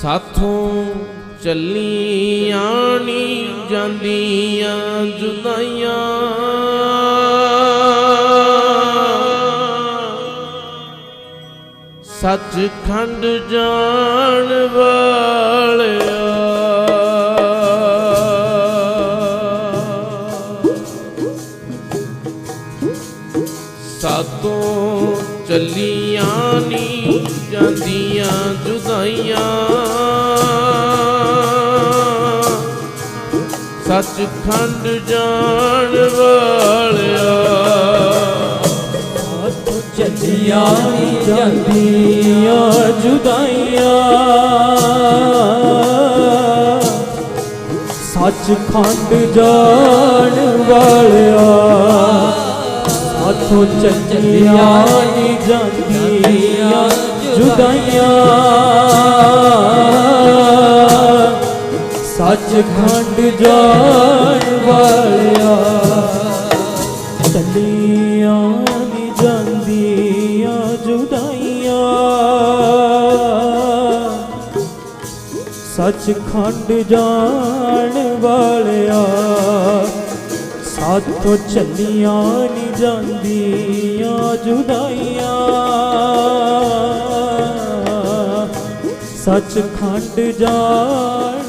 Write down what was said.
ਸਾਥੋਂ ਚੱਲੀਆਂ ਨੀ ਜਾਂਦੀਆਂ ਜੁਦਾਈਆਂ। ਸੱਚਖੰਡ ਜਾਣ ਵਾਲਿਆ। ਸਾਤੋਂ ਚੱਲੀਆਂ ਨਹੀਂ ਜਾਂਦੀਆਂ ਜੁਦਾਈਆਂ। ਸੱਚਖੰਡ ਜਾਣ ਵਾਲਿਆ। ਹੱਥ ਚੱਲੀਆਂ ਜਾਂਦੀਆਂ ਜੁਦਾਈਆਂ। ਸੱਚਖੰਡ ਜਾਣ ਵਾਲਿਆ। ਹੱਥੋਂ ਚੱਲੀਆਂ ਜਾਂਦੀਆਂ ਜੁਦਾਈਆਂ। ਸੱਚਖੰਡ ਜਾਣ ਵਾਲਿਆ। ਚੱਲੀਆਂ ਨੀ ਜਾਂਦੀਆਂ, ਜੁਦਾਈਆਂ। ਸੱਚ ਖੰਡ ਜਾਣ ਵਾਲਿਆ। ਸਾਥੋਂ ਚੱਲੀਆਂ ਨੀ ਜਾਂਦੀਆਂ, ਜੁਦਾਈਆਂ। ਸੱਚ ਖੰਡ ਜਾਣ